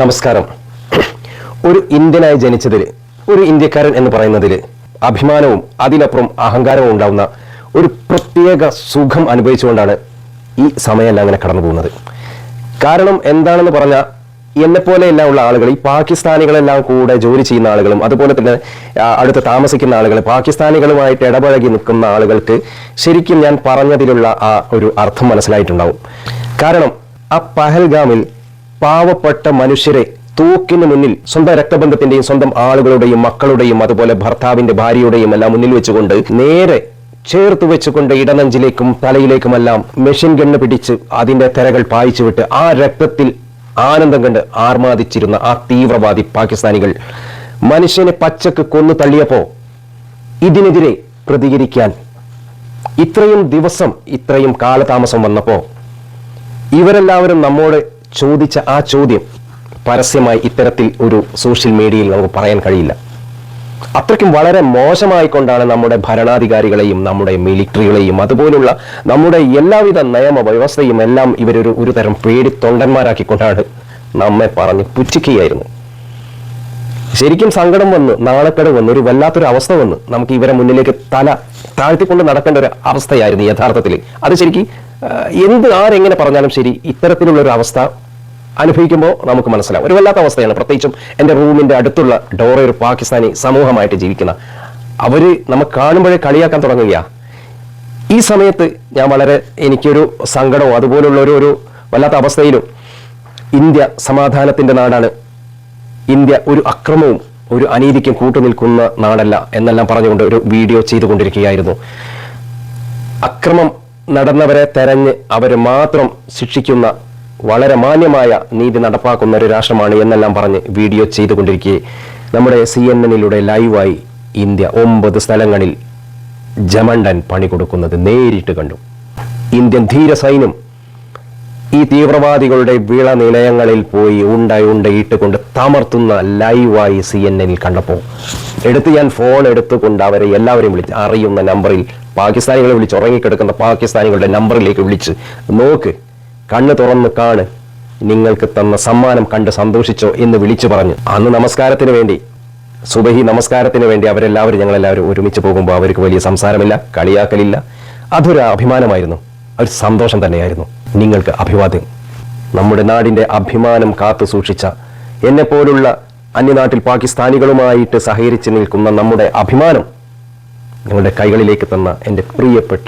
നമസ്കാരം. ഒരു ഇന്ത്യനായി ജനിച്ചതിൽ ഒരു ഇന്ത്യക്കാരൻ എന്ന് പറയുന്നതിൽ അഭിമാനവും അതിനപ്പുറം അഹങ്കാരവും ഉണ്ടാവുന്ന ഒരു പ്രത്യേക സുഖം അനുഭവിച്ചുകൊണ്ടാണ് ഈ സമയമെല്ലാം അങ്ങനെ കടന്നു പോകുന്നത്. കാരണം എന്താണെന്ന് പറഞ്ഞാൽ എന്നെപ്പോലെയെല്ലാം ഉള്ള ആളുകൾ ഈ പാകിസ്ഥാനികളെല്ലാം കൂടെ ജോലി ചെയ്യുന്ന ആളുകളും അതുപോലെ തന്നെ അടുത്ത് താമസിക്കുന്ന ആളുകൾ പാകിസ്ഥാനികളുമായിട്ട് ഇടപഴകി നിൽക്കുന്ന ആളുകൾക്ക് ശരിക്കും ഞാൻ പറഞ്ഞതിലുള്ള ആ ഒരു അർത്ഥം മനസ്സിലായിട്ടുണ്ടാവും. കാരണം ആ പഹൽഗാമിൽ പാവപ്പെട്ട മനുഷ്യരെ തൂക്കിന് മുന്നിൽ സ്വന്തം രക്തബന്ധത്തിന്റെയും സ്വന്തം ആളുകളുടെയും മക്കളുടെയും അതുപോലെ ഭർത്താവിന്റെ ഭാര്യയുടെയും എല്ലാം മുന്നിൽ വെച്ചുകൊണ്ട് നേരെ ചേർത്ത് വെച്ചുകൊണ്ട് ഇടനെഞ്ചിലേക്കും തലയിലേക്കുമെല്ലാം മെഷീൻ ഗണ്ണ് പിടിച്ച് അതിന്റെ തെരകൾ പായിച്ചു വിട്ട് ആ രക്തത്തിൽ ആനന്ദം കണ്ട് ആർമാദിച്ചിരുന്ന ആ തീവ്രവാദി പാകിസ്ഥാനികൾ മനുഷ്യനെ പച്ചക്ക് കൊന്നു തള്ളിയപ്പോ ഇതിനെതിരെ പ്രതികരിക്കാൻ ഇത്രയും ദിവസം ഇത്രയും കാലതാമസം വന്നപ്പോ ഇവരെല്ലാവരും നമ്മോട് ചോദിച്ച ആ ചോദ്യം പരസ്യമായി ഇത്തരത്തിൽ ഒരു സോഷ്യൽ മീഡിയയിൽ നമുക്ക് പറയാൻ കഴിയില്ല. അത്രയ്ക്കും വളരെ മോശമായിക്കൊണ്ടാണ് നമ്മുടെ ഭരണാധികാരികളെയും നമ്മുടെ മിലിറ്ററികളെയും അതുപോലുള്ള നമ്മുടെ എല്ലാവിധ നിയമ വ്യവസ്ഥയും എല്ലാം ഇവരൊരു ഒരു തരം പേടി തൊണ്ടന്മാരാക്കിക്കൊണ്ടാണ് നമ്മെ പറഞ്ഞ് പുച്ഛിക്കുകയായിരുന്നു. ശരിക്കും സങ്കടം വന്ന് നാണക്കേട് വന്ന് ഒരു വല്ലാത്തൊരു അവസ്ഥ വന്ന് നമുക്ക് ഇവരെ മുന്നിലേക്ക് തല താഴ്ത്തിക്കൊണ്ട് നടക്കേണ്ട ഒരു അവസ്ഥയായിരുന്നു യഥാർത്ഥത്തിൽ അത് ശരിക്കും എന്ത് ആരെങ്ങനെ പറഞ്ഞാലും ശരി ഇത്തരത്തിലുള്ള ഒരു അവസ്ഥ അനുഭവിക്കുമ്പോൾ നമുക്ക് മനസ്സിലാവും. ഒരു വല്ലാത്ത അവസ്ഥയാണ്. പ്രത്യേകിച്ചും എന്റെ റൂമിന്റെ അടുത്തുള്ള ഡോറ ഒരു പാകിസ്ഥാനി സമൂഹമായിട്ട് ജീവിക്കുന്ന. അവർ നമുക്ക് കാണുമ്പോഴേ കളിയാക്കാൻ തുടങ്ങുകയാ. ഈ സമയത്ത് ഞാൻ വളരെ എനിക്കൊരു സങ്കടവും അതുപോലുള്ള ഒരു ഒരു വല്ലാത്ത അവസ്ഥയിലും ഇന്ത്യ സമാധാനത്തിന്റെ നാടാണ്. ഇന്ത്യ ഒരു അക്രമവും ഒരു അനീതിക്കും കൂട്ടുനിൽക്കുന്ന നാടല്ല എന്നെല്ലാം പറഞ്ഞുകൊണ്ട് ഒരു വീഡിയോ ചെയ്തുകൊണ്ടിരിക്കുകയായിരുന്നു. അക്രമം നടന്നവരെ തെരഞ്ഞ് അവർ മാത്രം ശിക്ഷിക്കുന്ന വളരെ മാന്യമായ നീതി നടപ്പാക്കുന്ന ഒരു രാഷ്ട്രമാണ് എന്നെല്ലാം പറഞ്ഞ് വീഡിയോ ചെയ്തുകൊണ്ടിരിക്കെ. നമ്മുടെ സി എൻ എന്നിലൂടെ ലൈവായി ഇന്ത്യ ഒമ്പത് സ്ഥലങ്ങളിൽ ജമണ്ടൻ പണി കൊടുക്കുന്നത് നേരിട്ട് കണ്ടു. ഇന്ത്യൻ ധീരസൈന്യം ഈ തീവ്രവാദികളുടെ വിള നിലയങ്ങളിൽ പോയി ഉണ്ടായി ഉണ്ടയിട്ട് കൊണ്ട് തമർത്തുന്ന ലൈവായി സി എൻ എന്നിൽ കണ്ടപ്പോൾ എടുത്ത് ഞാൻ ഫോൺ എടുത്തുകൊണ്ട് അവരെ എല്ലാവരെയും വിളിച്ച് അറിയുന്ന നമ്പറിൽ പാകിസ്ഥാനികളെ വിളിച്ച് ഉറങ്ങിക്കിടക്കുന്ന പാകിസ്ഥാനികളുടെ നമ്പറിലേക്ക് വിളിച്ച് നോക്ക് കണ്ണ് തുറന്ന് കാണ് നിങ്ങൾക്ക് തന്ന സമ്മാനം കണ്ട് സന്തോഷിച്ചോ എന്ന് വിളിച്ചു പറഞ്ഞു. അന്ന് നമസ്കാരത്തിന് വേണ്ടി സുബഹി നമസ്കാരത്തിന് വേണ്ടി അവരെല്ലാവരും ഞങ്ങളെല്ലാവരും ഒരുമിച്ച് പോകുമ്പോൾ അവർക്ക് വലിയ സംസാരമില്ല കളിയാക്കലില്ല. അതൊരു അഭിമാനമായിരുന്നു ഒരു സന്തോഷം തന്നെയായിരുന്നു. നിങ്ങൾക്ക് അഭിവാദ്യം. നമ്മുടെ നാടിന്റെ അഭിമാനം കാത്തു സൂക്ഷിച്ച എന്നെ പോലുള്ള അന്യനാട്ടിൽ പാകിസ്ഥാനികളുമായിട്ട് സഹകരിച്ച് നിൽക്കുന്ന നമ്മുടെ അഭിമാനം ഞങ്ങളുടെ കൈകളിലേക്ക് തന്ന എന്റെ പ്രിയപ്പെട്ട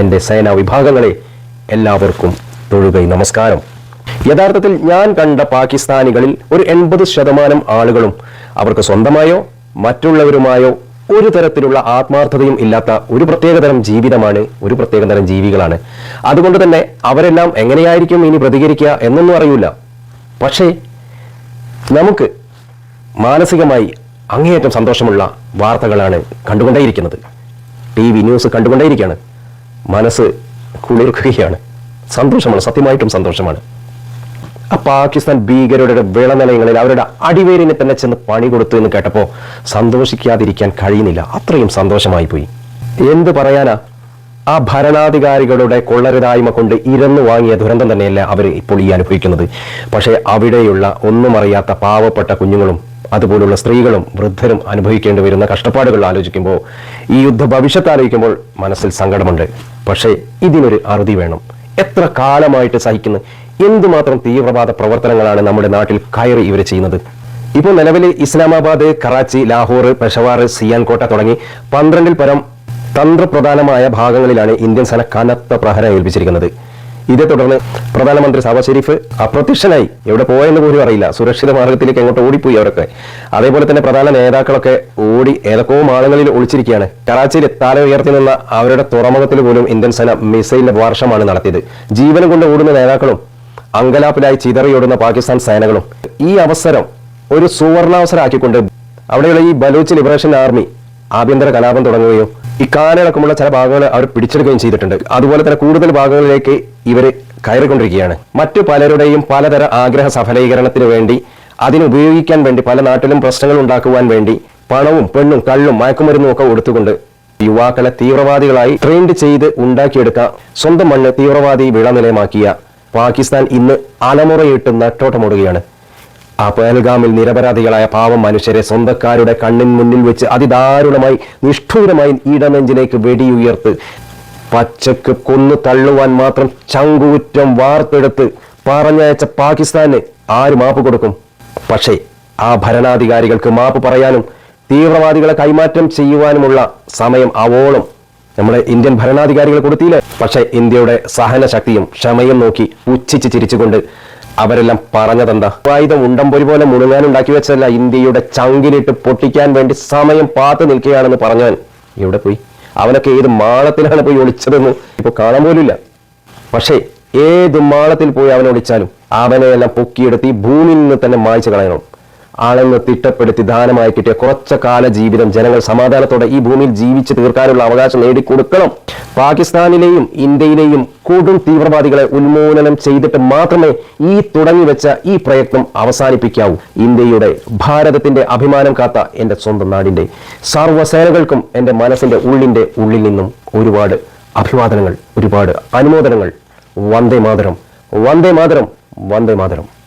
എന്റെ സേനാ വിഭാഗങ്ങളെ എല്ലാവർക്കും തൊഴുകൈ നമസ്കാരം. യഥാർത്ഥത്തിൽ ഞാൻ കണ്ട പാകിസ്ഥാനികളിൽ ഒരു എൺപത് ശതമാനം ആളുകളും അവർക്ക് സ്വന്തമായോ മറ്റുള്ളവരുമായോ ഒരു തരത്തിലുള്ള ആത്മാർത്ഥതയും ഇല്ലാത്ത ഒരു പ്രത്യേകതരം ജീവിതമാണ് ഒരു പ്രത്യേകതരം ജീവികളാണ്. അതുകൊണ്ട് തന്നെ അവരെല്ലാം എങ്ങനെയായിരിക്കും ഇനി പ്രതികരിക്കുക എന്നൊന്നും അറിയില്ല. പക്ഷേ നമുക്ക് മാനസികമായി അങ്ങേയറ്റം സന്തോഷമുള്ള വാർത്തകളാണ് കണ്ടുകൊണ്ടേയിരിക്കുന്നത്. ടി വി ന്യൂസ് കണ്ടുകൊണ്ടേയിരിക്കുകയാണ്. മനസ്സ് കുളിർക്കുകയാണ്. സന്തോഷമാണ് സത്യമായിട്ടും സന്തോഷമാണ്. ആ പാകിസ്ഥാൻ ഭീകരരുടെ വിളനിലയങ്ങളിൽ അവരുടെ അടിവേരിനെ തന്നെ ചെന്ന് പണി കൊടുത്തു എന്ന് കേട്ടപ്പോൾ സന്തോഷിക്കാതിരിക്കാൻ കഴിയുന്നില്ല. അത്രയും സന്തോഷമായി പോയി. എന്ത് പറയാനാ? ആ ഭരണാധികാരികളുടെ കൊള്ളരുതായ്മ കൊണ്ട് ഇരന്നു വാങ്ങിയ ദുരന്തം തന്നെയല്ല അവർ ഇപ്പോൾ ഈ അനുഭവിക്കുന്നത്. പക്ഷേ അവിടെയുള്ള ഒന്നും അറിയാത്ത പാവപ്പെട്ട കുഞ്ഞുങ്ങളും അതുപോലുള്ള സ്ത്രീകളും വൃദ്ധരും അനുഭവിക്കേണ്ടി വരുന്ന കഷ്ടപ്പാടുകൾ ആലോചിക്കുമ്പോൾ ഈ യുദ്ധ ഭവിഷ്യത്ത് ആലോചിക്കുമ്പോൾ മനസ്സിൽ സങ്കടമുണ്ട്. പക്ഷേ ഇതിനൊരു അറുതി വേണം. എത്ര കാലമായിട്ട് സഹിക്കുന്നു? എന്തുമാത്രം തീവ്രവാദ പ്രവർത്തനങ്ങളാണ് നമ്മുടെ നാട്ടിൽ കയറി ഇവർ ചെയ്യുന്നത്? ഇപ്പോൾ നിലവിൽ ഇസ്ലാമാബാദ് കറാച്ചി ലാഹോർ പെഷവാർ സിയാൻകോട്ട തുടങ്ങി പന്ത്രണ്ടിൽ പരം തന്ത്രപ്രധാനമായ ഭാഗങ്ങളിലാണ് ഇന്ത്യൻ സേന കനത്ത പ്രഹരം ഏൽപ്പിച്ചിരിക്കുന്നത്. ഇതേ തുടർന്ന് പ്രധാനമന്ത്രി സവാ ഷെരീഫ് അപ്രത്യക്ഷനായി. എവിടെ പോയെന്ന് പോലും അറിയില്ല. സുരക്ഷിത മാർഗത്തിലേക്ക് എങ്ങോട്ട് ഓടിപ്പോയി അവരൊക്കെ. അതേപോലെ തന്നെ പ്രധാന നേതാക്കളൊക്കെ ഓടി ഏതൊക്കെ മാളങ്ങളിൽ ഒളിച്ചിരിക്കുകയാണ്. കറാച്ചിയിൽ തല ഉയർത്തി നിന്ന അവരുടെ തുറമുഖത്തിൽ പോലും ഇന്ത്യൻ സേന മിസൈലിന്റെ വർഷമാണ് നടത്തിയത്. ജീവനം കൊണ്ട് ഓടുന്ന നേതാക്കളും അങ്കലാപ്പിലായി ചിതറിയോടുന്ന പാകിസ്ഥാൻ സേനകളും. ഈ അവസരം ഒരു സുവർണാവസരമാക്കിക്കൊണ്ട് അവിടെയുള്ള ഈ ബലൂച്ച് ലിബറേഷൻ ആർമി ആഭ്യന്തര കലാപം തുടങ്ങുകയും ഇക്കാലടക്കമുള്ള ചില ഭാഗങ്ങൾ അവർ പിടിച്ചെടുക്കുകയും ചെയ്തിട്ടുണ്ട്. അതുപോലെ തന്നെ കൂടുതൽ ഭാഗങ്ങളിലേക്ക് ഇവർ കയറിക്കൊണ്ടിരിക്കുകയാണ്. മറ്റു പലരുടെയും പലതര ആഗ്രഹ സഫലീകരണത്തിന് വേണ്ടി അതിനുപയോഗിക്കാൻ വേണ്ടി പല നാട്ടിലും പ്രശ്നങ്ങൾ ഉണ്ടാക്കുവാൻ വേണ്ടി പണവും പെണ്ണും കള്ളും മയക്കുമരുന്നും ഒക്കെ കൊടുത്തുകൊണ്ട് യുവാക്കളെ തീവ്രവാദികളായി ട്രെയിൻഡ് ചെയ്ത് ഉണ്ടാക്കിയെടുക്കുക സ്വന്തം മണ്ണ് തീവ്രവാദി വിളനിലയമാക്കിയ പാകിസ്ഥാൻ ഇന്ന് അലമുറയിട്ട് നെട്ടോട്ടമോടുകയാണ് ആ പേൽഗാമിൽ നിരപരാധികളായ പാവം മനുഷ്യരെ സ്വന്തക്കാരുടെ കണ്ണിൻ മുന്നിൽ വെച്ച് അതിദാരുണമായി നിഷ്ഠൂരമായി ഇടനെഞ്ചിലേക്ക് വെടിയുയർത്ത് പച്ചക്ക് കൊന്നു തള്ളുവാൻ മാത്രം ചങ്കൂറ്റം വാർത്തെടുത്ത് പറഞ്ഞയച്ച പാകിസ്ഥാന് ആര് മാപ്പ് കൊടുക്കും? പക്ഷേ ആ ഭരണാധികാരികൾക്ക് മാപ്പ് പറയാനും തീവ്രവാദികളെ കൈമാറ്റം ചെയ്യുവാനുമുള്ള സമയം അവോളം നമ്മുടെ ഇന്ത്യൻ ഭരണാധികാരികൾ കൊടുത്തില്ലേ? പക്ഷേ ഇന്ത്യയുടെ സഹനശക്തിയും ക്ഷമയും നോക്കി പുച്ഛിച്ച് ചിരിച്ചുകൊണ്ട് അവരെല്ലാം പറഞ്ഞതെന്താ? ആയുധം ഉണ്ടംപൊരി പോലെ മുഴുങ്ങാൻ വെച്ചല്ല ഇന്ത്യയുടെ ചങ്കിലിട്ട് പൊട്ടിക്കാൻ വേണ്ടി സമയം പാത്തു നിൽക്കുകയാണെന്ന് പറഞ്ഞവൻ. എവിടെ പോയി? അവനൊക്കെ ഏത് മാളത്തിലാണ് പോയി ഒളിച്ചതെന്ന് ഇപ്പൊ കാണാൻ പോലുമില്ല. പക്ഷേ ഏത് മാളത്തിൽ പോയി അവനെ ഒളിച്ചാലും അവനെയെല്ലാം പൊക്കിയെടുത്തി ഭൂമിയിൽ നിന്ന് തന്നെ മായ്ച്ചു കളയണം. ആളെന്ന് തിട്ടപ്പെടുത്തി ദാനമായി കിട്ടിയ കുറച്ച കാല ജീവിതം ജനങ്ങൾ സമാധാനത്തോടെ ഈ ഭൂമിയിൽ ജീവിച്ച് തീർക്കാനുള്ള അവകാശം നേടിക്കൊടുക്കണം. പാകിസ്ഥാനിലെയും ഇന്ത്യയിലെയും കൂടും തീവ്രവാദികളെ ഉന്മൂലനം ചെയ്തിട്ട് മാത്രമേ ഈ തുടങ്ങി വെച്ച ഈ പ്രയത്നം അവസാനിപ്പിക്കാവൂ. ഇന്ത്യയുടെ ഭാരതത്തിന്റെ അഭിമാനം കാത്ത എന്റെ സ്വന്തം നാടിന്റെ സർവസേനകൾക്കും എന്റെ മനസ്സിന്റെ ഉള്ളിന്റെ ഉള്ളിൽ നിന്നും ഒരുപാട് അഭിവാദനങ്ങൾ ഒരുപാട് അനുമോദനങ്ങൾ. വന്ദേ മാതരം വന്ദേ മാതരം വന്ദേ മാതരം.